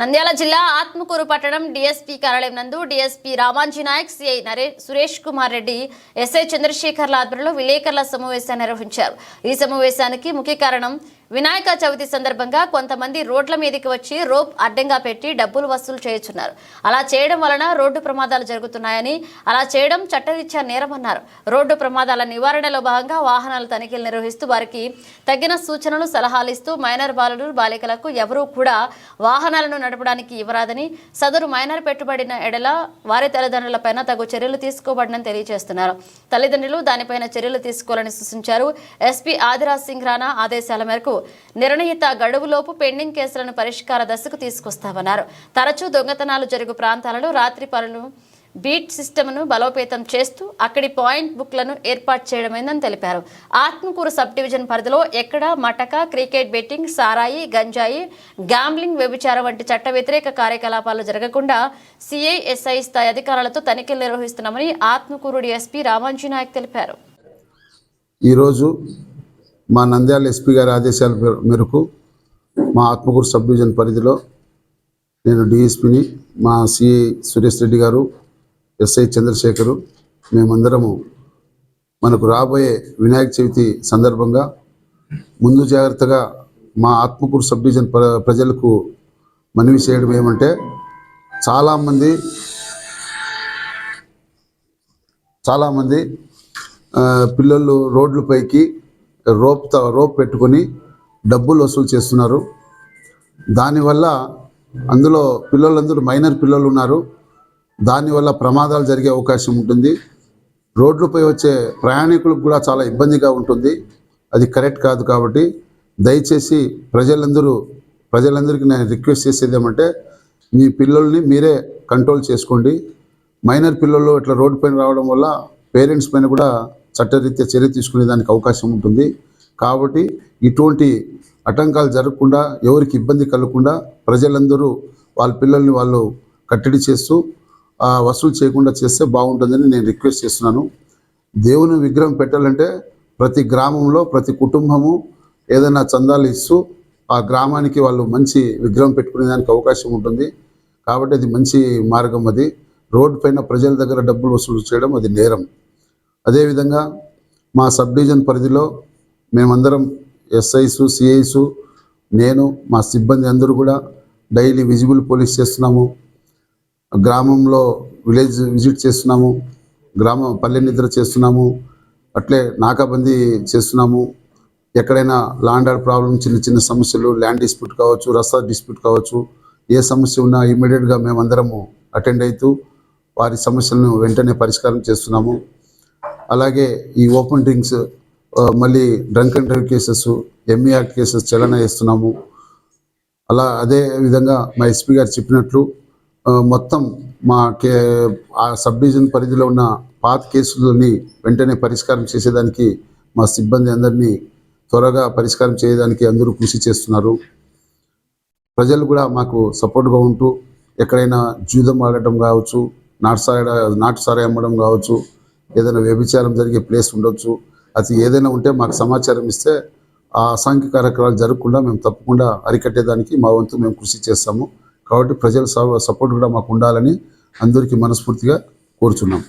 నంద్యాల జిల్లా ఆత్మకూరు పట్టణం డీఎస్పీ కార్యాలయం నందు డీఎస్పీ రామాంజీ నాయక్ సిఐ నరే సురేష్ కుమార్ రెడ్డి ఎస్ఐ చంద్రశేఖర్ల ఆధ్వర్యంలో విలేకరుల సమావేశాన్ని నిర్వహించారు. ఈ సమావేశానికి ముఖ్య కారణం వినాయక చవితి సందర్భంగా కొంతమంది రోడ్ల మీదకి వచ్చి రోప్ అడ్డంగా పెట్టి డబ్బులు వసూలు చేయుచున్నారు. అలా చేయడం వలన రోడ్డు ప్రమాదాలు జరుగుతున్నాయని అలా చేయడం చట్టరీత్యా నేరమన్నారు. రోడ్డు ప్రమాదాల నివారణలో భాగంగా వాహనాల తనిఖీలు నిర్వహిస్తూ వారికి తగిన సూచనలు సలహాలు ఇస్తూ మైనర్ బాలురు బాలికలకు ఎవరూ కూడా వాహనాలను నడపడానికి ఇవ్వరాదని సదరు మైనర్ పెట్టుబడిన ఎడల వారి తల్లిదండ్రులపైన తగు చర్యలు తీసుకోబడినని తెలియజేస్తున్నారు. తల్లిదండ్రులు దానిపైన చర్యలు తీసుకోవాలని సూచించారు. ఎస్పీ ఆదిరాజ్ సింగ్ రాణా ఆదేశాల మేరకు నిర్ణయిత గడువులోపు పెండింగ్ కేసులను పరిష్కార దశకు తీసుకొస్తామన్నారు. తరచూ దొంగతనాలు జరుగు ప్రాంతాలలో రాత్రి పనులు బీట్ సిస్టమ్ను బలోపేతం చేస్తూ అక్కడి పాయింట్ బుక్లను ఏర్పాటు చేయడమైందని తెలిపారు. ఆత్మకూరు సబ్ డివిజన్ పరిధిలో ఎక్కడ మటక క్రికెట్ బెట్టింగ్ సారాయి గంజాయి గ్యాంబ్లింగ్ వ్యభిచారం వంటి చట్ట వ్యతిరేక కార్యకలాపాలు జరగకుండా సిఐఎస్ఐ స్థాయి అధికారులతో తనిఖీలు నిర్వహిస్తున్నామని ఆత్మకూరు డిఎస్పీ రామాంజీ నాయక్ తెలిపారు. ఈరోజు మా నంద్యాల ఎస్పీ గారి ఆదేశాల మేరకు మా ఆత్మకూరు సబ్ డివిజన్ పరిధిలో నేను డిఎస్పిని మా సిఐ సురేష్ రెడ్డి గారు ఎస్ఐ చంద్రశేఖరు మేమందరము మనకు రాబోయే వినాయక చవితి సందర్భంగా ముందు జాగ్రత్తగా మా ఆత్మకూరు సబ్ డివిజన్ ప్ర- ప్రజలకు మనవి చేయడం ఏమంటే చాలామంది చాలామంది పిల్లలు రోడ్లపైకి రోప్ రోప్ పెట్టుకొని డబ్బులు వసూలు చేస్తున్నారు. దానివల్ల అందులో పిల్లలందరూ మైనర్ పిల్లలు ఉన్నారు. దానివల్ల ప్రమాదాలు జరిగే అవకాశం ఉంటుంది. రోడ్లపై వచ్చే ప్రయాణికులకు కూడా చాలా ఇబ్బందిగా ఉంటుంది. అది కరెక్ట్ కాదు కాబట్టి దయచేసి ప్రజలందరూ ప్రజలందరికీ నేను రిక్వెస్ట్ చేసేది ఏమంటే మీ పిల్లల్ని మీరే కంట్రోల్ చేసుకోండి. మైనర్ పిల్లలు ఇట్లా రోడ్డు పైన రావడం వల్ల పేరెంట్స్ పైన కూడా చట్టరీత్యా చర్య తీసుకునేదానికి అవకాశం ఉంటుంది. కాబట్టి ఇటువంటి ఆటంకాలు జరగకుండా ఎవరికి ఇబ్బంది కలగకుండా ప్రజలందరూ వాళ్ళ పిల్లల్ని వాళ్ళు కట్టడి చేస్తూ వసూలు చేయకుండా చేస్తే బాగుంటుందని నేను రిక్వెస్ట్ చేస్తున్నాను. దేవుని విగ్రహం పెట్టాలంటే ప్రతి గ్రామంలో ప్రతి కుటుంబము ఏదైనా చందాలు ఇస్తూ ఆ గ్రామానికి వాళ్ళు మంచి విగ్రహం పెట్టుకునే దానికి అవకాశం ఉంటుంది. కాబట్టి అది మంచి మార్గం అది. రోడ్డు పైన ప్రజల దగ్గర డబ్బులు వసూలు చేయడం అది నేరం. అదేవిధంగా మా సబ్ డివిజన్ పరిధిలో మేమందరం ఎస్ఐసు సిఐసు నేను మా సిబ్బంది అందరూ కూడా డైలీ విజిబుల్ పోలీస్ చేస్తున్నాము. గ్రామంలో విలేజ్ విజిట్ చేస్తున్నాము. గ్రామ పల్లె నిద్ర చేస్తున్నాము. అట్లే నాకాబందీ చేస్తున్నాము. ఎక్కడైనా ల్యాండ్ ఆర్డర్ ప్రాబ్లం చిన్న చిన్న సమస్యలు ల్యాండ్ డిస్ప్యూట్ కావచ్చు రస్తా డిస్ప్యూట్ కావచ్చు ఏ సమస్య ఉన్నా ఇమీడియట్గా మేమందరము అటెండ్ అవుతూ వారి సమస్యలను వెంటనే పరిష్కారం చేస్తున్నాము. అలాగే ఈ ఓపెన్ డ్రింక్స్ మళ్ళీ drunk and drive cases ME act cases చలన చేస్తున్నాము అలా అదే విధంగా మా ఎస్పీ గారు చెప్పినట్లు మొత్తం మా కే ఆ సబ్ డివిజన్ పరిధిలో ఉన్న పాత కేసులని వెంటనే పరిష్కారం చేసేదానికి మా సిబ్బంది అందరినీ త్వరగా పరిష్కారం చేయడానికి అందరూ కృషి చేస్తున్నారు. ప్రజలు కూడా మాకు సపోర్ట్గా ఉంటూ ఎక్కడైనా జూదం ఆడటం కావచ్చు నాటుసార నాటుసార అమ్మడం కావచ్చు ఏదైనా వ్యభిచారం జరిగే ప్లేస్ ఉండొచ్చు అది ఏదైనా ఉంటే మాకు సమాచారం ఇస్తే ఆ అసాంఖ్య కార్యక్రమాలు జరగకుండా మేము తప్పకుండా అరికట్టేదానికి మా వంతు మేము కృషి చేస్తాము. కాబట్టి ప్రజల స- సపోర్ట్ కూడా మాకు ఉండాలని అందరికీ మనస్ఫూర్తిగా కోరుచున్నాం.